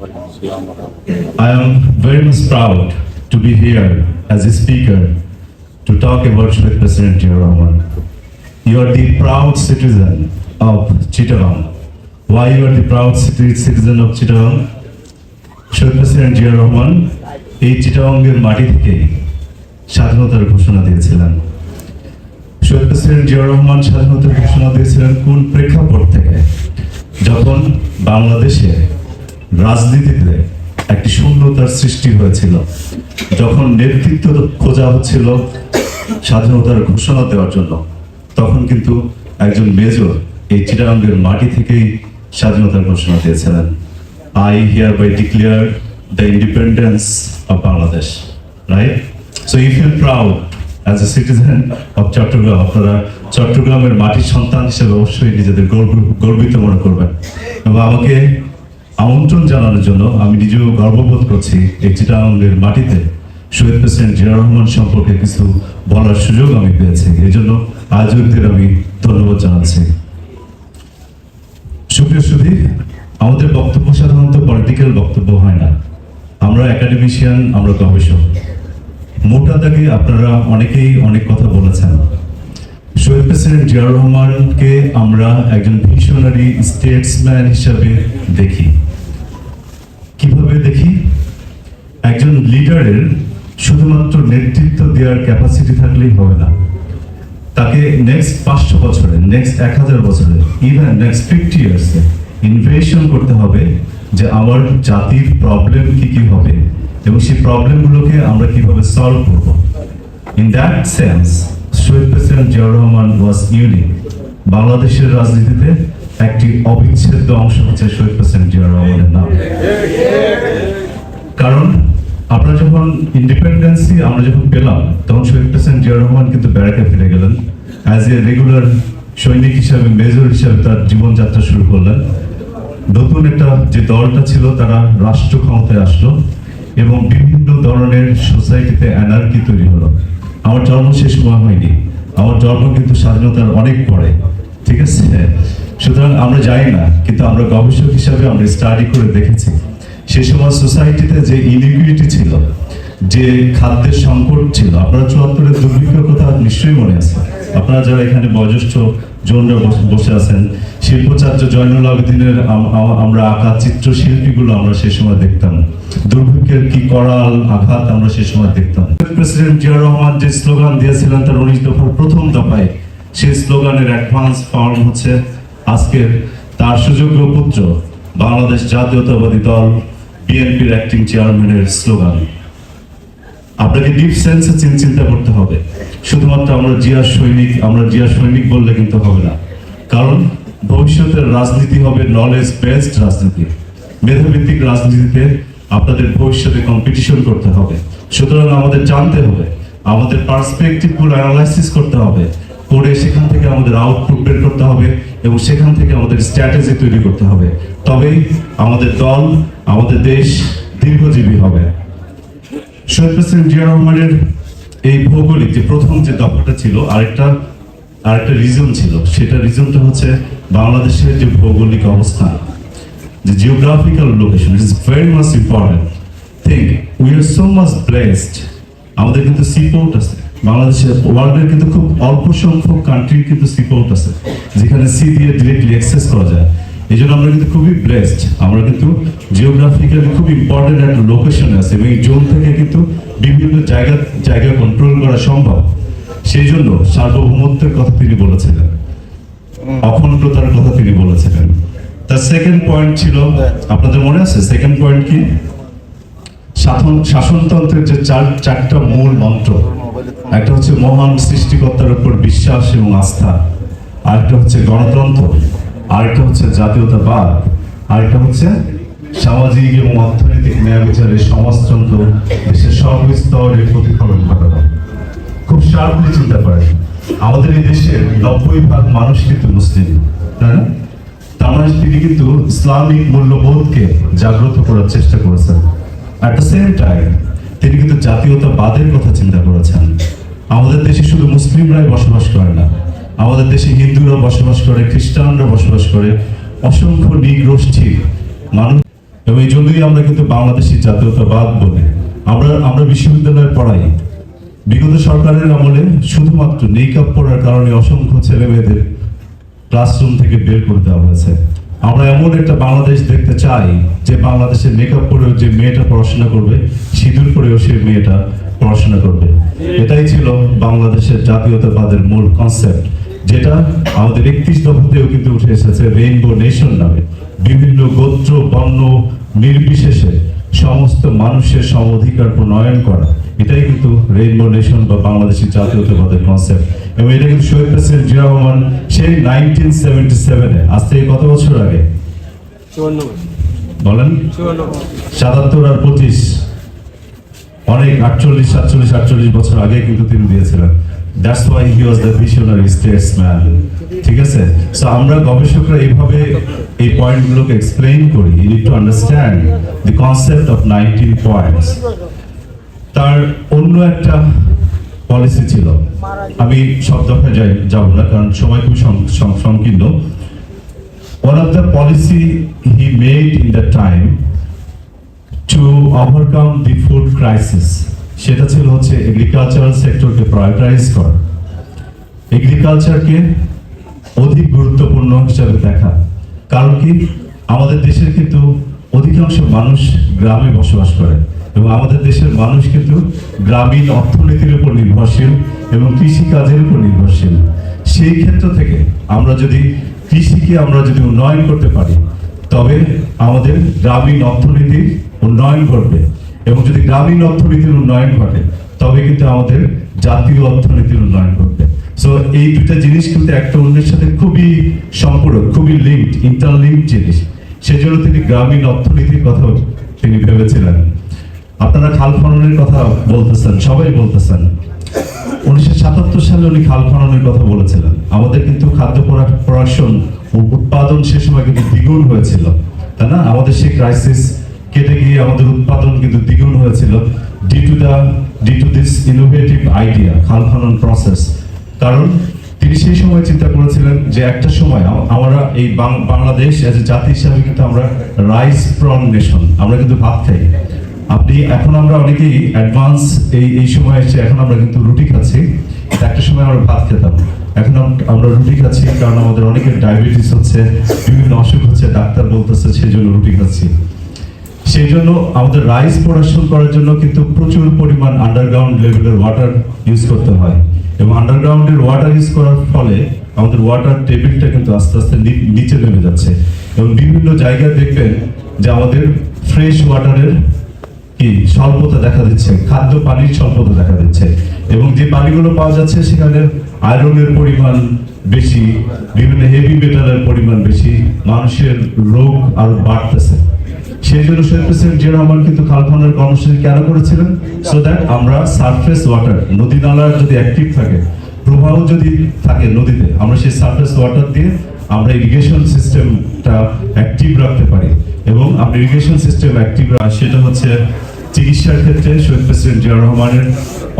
I am very much proud to be here as a speaker to talk about Shahid President Rahman. You are the proud citizen of Chittagong. Why you are the proud citizen of Chittagong? শহীদ president Zia Rahman এই চিটাগঙ্গের মাটি থেকে স্বাধীনতার ঘোষণা দিয়েছিলেন শহীদ president Zia Rahman স্বাধীনতার ঘোষণা দিয়েছিলেন কোন প্রেক্ষাপট থেকে যখন বাংলাদেশে রাজনীতিতে একটি শূন্যতার সৃষ্টি হয়েছিল। যখন নেতৃত্ব খোঁজা হচ্ছিল স্বাধীনতার ঘোষণা দেওয়ার জন্য, তখন কিন্তু একজন মেজর এই চিটাগাঙ্গের মাটি থেকেই স্বাধীনতার ঘোষণা দিয়েছিলেন। I hereby declare the independence of Bangladesh right so you feel proud as a citizen of Chittagong আপনারা চট্টগ্রামের মাটির সন্তান হিসেবে অবশ্যই নিজেদের গর্ব, গর্বিত মনে করবেন। এবং আমাকে আমন্ত্রণ জানানোর জন্য আমি নিজেও গর্ববোধ করছি এই চিটাগাঙ্গের মাটিতে শহীদ প্রেসিডেন্ট জিয়া রহমান সম্পর্কে কিছু বলার সুযোগ আমি পেয়েছি। এই জন্য আয়োজকদের আমি ধন্যবাদ জানাচ্ছি। সুপ্রিয় সুধী, আমাদের বক্তব্য সাধারণত পলিটিক্যাল বক্তব্য হয় না। আমরা একাডেমিশিয়ান আমরা গবেষক। মোটা দাগে আপনারা অনেকেই অনেক কথা বলেছেন। শহীদ প্রেসিডেন্ট জিয়াউর রহমানকে আমরা একজন ভিশনারি স্টেটসম্যান হিসাবে দেখি। কীভাবে দেখি? একজন লিডারের শুধুমাত্র নেতৃত্ব দেওয়ার ক্যাপাসিটি থাকলেই হবে না। তাকে নেক্সট পাঁচশো বছরে নেক্সট এক হাজার বছরে ইভেন নেক্সট ফিফটি ইয়ার্সে ইনভেশন করতে হবে যে আমার জাতির প্রবলেম কি কি হবে এবং সেই প্রবলেমগুলোকে আমরা কীভাবে সলভ করব। In that sense Shahid president Ziaur Rahman was unique বাংলাদেশের রাজনীতিতে একটি অবিচ্ছেদ্য অংশ হচ্ছে শহীদ প্রেসিডেন্ট জিয়াউর রহমানের নাম। কারণ আমরা যখন ইন্ডিপেন্ডেন্সি আমরা যখন পেলাম, তখন শহীদ প্রেসিডেন্ট জিয়া রহমান কিন্তু ব্যারাকে ফিরে গেলেন। অ্যাজ এ রেগুলার সৈনিক হিসাবে মেজর হিসাবে তার জীবনযাত্রা শুরু করলেন। নতুন একটা যে দলটা ছিল, তারা রাষ্ট্র ক্ষমতায় আসলো এবং বিভিন্ন ধরনের সোসাইটিতে অ্যানার্কি তৈরি হলো। আমার জন্ম শেষ সময় হয়নি। আমার জন্ম কিন্তু স্বাধীনতার অনেক পরে। ঠিক আছে? সুতরাং আমরা জানি না, কিন্তু আমরা গবেষক হিসাবে আমরা স্টাডি করে দেখেছি। সে সময় সোসাইটিতে যে ইনিকুইটি ছিল, যে খাদ্যের সংকট ছিল, আপনারা চুয়াত্তরের দুর্ভিক্ষের কথা নিশ্চয়ই মনে আছে। আপনারা যারা এখানে বয়োজ্যেষ্ঠ জনরা বসে আছেন, শিল্পচার্য জয়নুল আবেদিনের আম- আম- আমরা আঁকা চিত্রশিল্পীগুলো আমরা সে সময় দেখতাম। দুর্ভিক্ষের কি করাল আঘাত আমরা সে সময় দেখতাম। প্রেসিডেন্ট জিয়া রহমান যে স্লোগান দিয়েছিলেন তার উনিশ দফার প্রথম দফায়, সেই স্লোগানের অ্যাডভান্স ফর্ম হচ্ছে আজকের তার সুযোগ্য পুত্র বাংলাদেশ জাতীয়তাবাদী দল বিএনপির অ্যাক্টিং চেয়ারম্যানের স্লোগান আপনাকে ডিপ সেন্সে চিন্তা করতে হবে। শুধুমাত্র আমরা জিয়া সৈনিক, আমরা জিয়া সৈনিক বললে কিন্তু হবে না। কারণ ভবিষ্যতের রাজনীতি হবে নলেজ বেসড রাজনীতি। মেধাভিত্তিক রাজনীতিতে আপনাদের ভবিষ্যতে কম্পিটিশন করতে হবে। সুতরাং আমাদের জানতে হবে, আমাদের পার্সপেক্টিভগুলো অ্যানালাইসিস করতে হবে। করে সেখান থেকে আমাদের আউটপুট বের করতে হবে। এবং সেখান থেকে আমাদের স্ট্র্যাটেজি তৈরি করতে হবে। তবেই আমাদের দল, আমাদের দেশ দীর্ঘজীবী হবে। শহীদ প্রেসিডেন্ট জিয়া রহমানের এই ভৌগোলিক যে প্রথম যে দফাটা ছিল, আরেকটা আরেকটা রিজন ছিল। সেটা রিজনটা হচ্ছে বাংলাদেশের যে ভৌগোলিক অবস্থান the geographical location is very much important. Think, we are so much blessed. আমাদের কিন্তু সিপোর্ট আছে। বাংলাদেশের ওয়ার্ল্ডের কিন্তু খুব অল্প সংখ্যক কান্ট্রি কিন্তু সিপোর্ট আছে, যেখানে সি দিয়ে ডিরেক্টলি অ্যাক্সেস করা যায়। এই জন্য আমরা কিন্তু খুবই ব্লেসড আমরা কিন্তু জিওগ্রাফিক্যালি খুব ইম্পর্টেন্ট একটা লোকেশনে আছে এবং এই জোন থেকে কিন্তু বিভিন্ন জায়গা জায়গা কন্ট্রোল করা সম্ভব। সেই জন্য সার্বভৌমত্বের কথা তিনি বলেছিলেন। অখণ্ডতার কথা তিনি বলেছিলেন। তার সেকেন্ড পয়েন্ট ছিল, আপনাদের মনে আছে? সেকেন্ড পয়েন্ট কি? শাসন, শাসনতন্ত্রের যে চার, চারটা মূল মন্ত্র। একটা হচ্ছে মহান সৃষ্টিকর্তার উপর বিশ্বাস এবং আস্থা, আরেকটা হচ্ছে গণতন্ত্র, আরেকটা হচ্ছে জাতীয়তাবাদ, আরেকটা হচ্ছে সামাজিক এবং অর্থনৈতিক ন্যায় বিচারের সমাজতন্ত্র, দেশের সর্বস্তরে প্রতিফলন ঘটানো। খুব শার্পলি চিন্তা করেন, আমাদের এই দেশের নব্বই ভাগ মানুষ কিন্তু মুসলিম, তাই না? তার তিনি কিন্তু ইসলামিক মূল্যবোধকে জাগ্রত করার চেষ্টা করেছেন। অ্যাট দ্য সেম টাইম তিনি কিন্তু জাতীয়তাবাদের কথা চিন্তা করেছেন। আমাদের দেশে শুধু মুসলিমরাই বসবাস করে না, আমাদের দেশে হিন্দুরা বসবাস করে, খ্রিস্টানরা বসবাস করে, অসংখ্য নিগ্রোষ্ঠী মানুষ এবং এই জন্যই আমরা কিন্তু বাংলাদেশি জাতীয়তাবাদ বলি। আমরা আমরা বিশ্ববিদ্যালয়ে পড়াই। বিগত সরকারের আমলে শুধুমাত্র নেইকাপ পড়ার কারণে অসংখ্য ছেলে মেয়েদের ক্লাসরুম থেকে বের করে দেওয়া হয়েছে। আমরা এমন একটা বাংলাদেশ দেখতে চাই যে বাংলাদেশের মেকআপ পরেও যে মেয়েটা পড়াশোনা করবে, সিঁদুর পরেও সে মেয়েটা পড়াশোনা করবে। এটাই ছিল বাংলাদেশের জাতীয়তাবাদের মূল কনসেপ্ট যেটা আমাদের একত্রিশ দফাতেও কিন্তু উঠে এসেছে রেইনবো নেশন নামে। বিভিন্ন গোত্র, বর্ণ, নির্বিশেষে সমস্ত মানুষের সম অধিকার প্রণয়ন করা। এটাই কিন্তু রেইনবো নেশন বা বাংলাদেশি জাতীয়তাবাদের কনসেপ্ট এবং এটা কিন্তু শহীদ প্রেসিডেন্ট জিয়া রহমান সেই নাইনটিন সেভেন্টি সেভেনে আজ থেকে কত বছর আগে? বলেন? সাতাত্তর আর পঁচিশ। অনেক আটচল্লিশ সাতচল্লিশ আটচল্লিশ বছর আগে কিন্তু তিনি দিয়েছিলেন। That's why he was the visionary statesman ঠিক আছে? সো আমরা গবেষকরা এইভাবে এই পয়েন্টগুলোকে এক্সপ্লেইন করি। You need to understand the concept of nineteen points তার অন্য একটা পলিসি ছিল। আমি সব দফায় যাই, যাব না, কারণ সময় খুব সংকীর্ণ। One of the policy he made in that time to overcome the food crisis, সেটা ছিল হচ্ছে এগ্রিকালচারাল সেক্টরকে প্রায়োরিটাইজ করা। এগ্রিকালচারকে অধিক গুরুত্বপূর্ণ হিসাবে দেখা। কারণ কি? আমাদের দেশের কিন্তু অধিকাংশ মানুষ গ্রামে বসবাস করে। এবং আমাদের দেশের মানুষ কিন্তু গ্রামীণ অর্থনীতির উপর নির্ভরশীল এবং কৃষি কাজের উপর নির্ভরশীল। সেই ক্ষেত্র থেকে আমরা যদি কৃষিকে আমরা যদি উন্নয়ন করতে পারি, তবে আমাদের গ্রামীণ অর্থনীতির উন্নয়ন ঘটবে এবং যদি গ্রামীণ অর্থনীতির উন্নয়ন ঘটে, তবে কিন্তু আমাদের জাতীয় অর্থনীতির উন্নয়ন ঘটবে। সো এই দুটা জিনিস কিন্তু একটা অন্যের সাথে খুবই সম্পূরক, খুবই লিঙ্কড ইন্টারলিঙ্ক জিনিস। সেজন্য তিনি গ্রামীণ অর্থনীতির কথা তিনি ভেবেছিলেন। আপনারা খাল খননের কথা বলতেছেন, সবাই বলতেছেন। উনিশশো সাতাত্তর সালে উনি খাল খননের কথা বলেছিলেন। আমাদের কিন্তু খাদ্য প্রোডাকশন উৎপাদন সে সময় কিন্তু দ্বিগুণ হয়েছিল, তাই না? আমাদের সেই ক্রাইসিস কেটে গিয়ে আমাদের উৎপাদন কিন্তু দ্বিগুণ হয়েছিল। Due to the due to this innovative idea খাল খনন প্রসেস কারণ তিনি সেই সময় চিন্তা করেছিলেন যে একটা সময় আমরা এই বাংলাদেশ এজ এ জাতি হিসাবে কিন্তু আমরা রাইস প্রন নেশন আমরা কিন্তু ভাত খাই। আপনি, এখন আমরা অনেকেই অ্যাডভান্স এই এই সময় এসে এখন আমরা কিন্তু রুটি খাচ্ছি। একটা সময় আমরা ভাত খেতাম। এখন আমরা রুটি খাচ্ছি কারণ আমাদের অনেকের ডায়াবেটিস হচ্ছে, বিভিন্ন অসুখ হচ্ছে, ডাক্তার বলতেছে সেই জন্য রুটি খাচ্ছি। সেই জন্য আমাদের রাইস প্রোডাকশন করার জন্য কিন্তু প্রচুর পরিমাণ আন্ডারগ্রাউন্ড লেভেলের ওয়াটার ইউজ করতে হয়। এবং আন্ডারগ্রাউন্ডের ওয়াটার ইউজ করার ফলে আমাদের ওয়াটার টেবিলটা কিন্তু আস্তে আস্তে নিচে নেমে যাচ্ছে। এবং বিভিন্ন জায়গায় দেখবেন যে আমাদের ফ্রেশ ওয়াটারের কি? স্বল্পতা দেখা দিচ্ছে। খাদ্য পানির স্বল্পতা দেখা দিচ্ছে। এবং যে পানিগুলো পাওয়া যাচ্ছে, সেখানে আয়রনের পরিমাণ বেশি, বিভিন্ন হেভি মেটালের পরিমাণ বেশি, মানুষের রোগ আরও বাড়তেছে। সেই জন্য কিন্তু কর্মসূচি কেন করেছিলেন? সো দ্যাট আমরা সারফেস ওয়াটার নদী নালার যদি অ্যাক্টিভ থাকে, প্রবাহ যদি থাকে নদীতে, আমরা সেই সারফেস ওয়াটার দিয়ে আমরা ইরিগেশন সিস্টেমটা অ্যাক্টিভ রাখতে পারি। এবং আপনি ইরিগেশন সিস্টেম অ্যাক্টিভ সেটা হচ্ছে চিকিৎসার ক্ষেত্রে শহীদ প্রেসিডেন্ট জিয়া রহমানের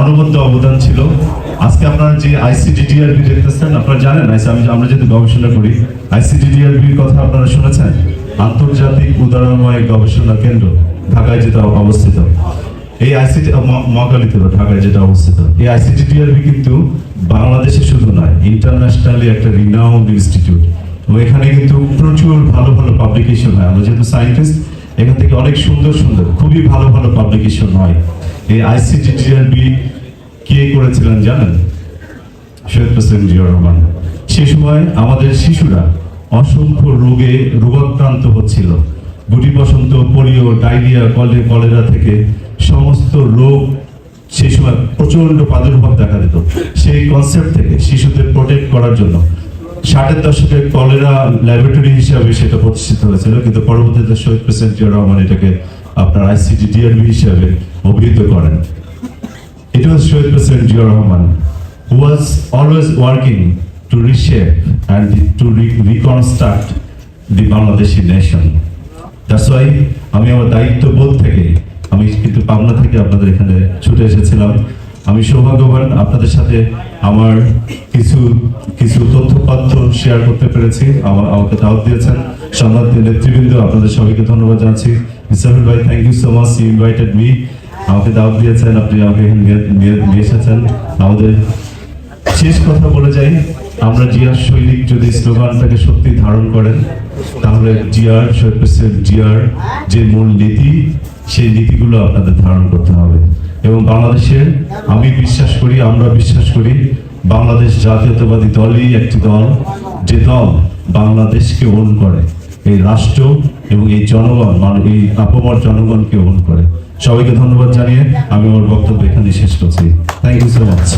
অনবদ্য অবদান ছিল। আজকে আপনারা যে আইসিডিডিআরবি দেখতেছেন, আপনারা জানেন আমরা যেহেতু গবেষণা করি, আইসিডিডিআরবির কথা আপনারা শুনেছেন? আন্তর্জাতিক উদাহরণময় গবেষণা কেন্দ্র, ঢাকায় যেটা অবস্থিত। এই আইসিটি মহাকালীতে ঢাকায় যেটা অবস্থিত। এই আইসিটিডিআরবি কিন্তু বাংলাদেশে শুধু নয় ইন্টারন্যাশনালি একটা রিনাউন্ড ইনস্টিটিউট এখানে কিন্তু প্রচুর ভালো ভালো পাবলিকেশন হয়। আমরা যেহেতু সায়েন্টিস্ট এখান থেকে অনেক সুন্দর সুন্দর, খুবই ভালো ভালো পাবলিকেশন হয়। এই আইসিটিডিআরবি কে করেছিলেন জানেন? শহীদ প্রেসিডেন্ট জিয়া রহমান। সে সময় আমাদের শিশুরা অসংখ্য রোগে রোগাক্রান্ত হচ্ছিল। গুটি বসন্ত পোলিও, ডায়রিয়া, কলে, কলেরা থেকে সমস্ত রোগ সেই সময় প্রচণ্ড প্রাদুর্ভাব দেখা দিত। সেই কনসেপ্ট থেকে শিশুদের প্রোটেক্ট করার জন্য ষাটের দশকে কলেরা ল্যাবরেটরি হিসাবে সেটা প্রতিষ্ঠিত হয়েছিল, কিন্তু পরবর্তীতে শহীদ প্রেসিডেন্ট জিয়া রহমান এটাকে আপনার আইসিটি ডিআরবি হিসাবে অভিহিত করেন was Shoaib President Zia Rahman who was always working to reshape and to re- reconstruct the Bangladeshi nation. That's why আমি আমার দায়িত্ববোধ থেকে, আমি কিন্তু পাবনা থেকে আপনাদের এখানে ছুটে এসেছিলাম আমি সৌভাগ্যবান আপনাদের সাথে আমার কিছু কিছু তথ্যপাত্য শেয়ার করতে পেরেছি। আমার আমাকে দাওয়াত দিয়েছেন। সম্মানিত নেতৃবৃন্দ, আপনাদের সবাইকে ধন্যবাদ জানাচ্ছি। ইসরাফিল ভাই thank you so much you invited me আমাকে দাওয়াত দিয়েছেন। আপনি আমাকে নিয়ে- এসেছেন। আমাদের শেষ কথা বলে যাই। আমরা জিয়ার সৈনিক যদি স্লোগানটাকে সত্যি ধারণ করেন, তাহলে জিয়ার শহীদ জিয়ার যে মূল নীতি, সেই নীতিগুলো আপনাদের ধারণ করতে হবে। এবং বাংলাদেশে আমি বিশ্বাস করি, আমরা বিশ্বাস করি, বাংলাদেশ জাতীয়তাবাদী দলই একটি দল, যে দল বাংলাদেশকে ওন করে। এই রাষ্ট্র এবং এই জনগণ মানে এই আপমর জনগণকে ওন করে। সবাইকে ধন্যবাদ জানিয়ে আমি আমার বক্তব্য এখানে শেষ করছি। Thank you so much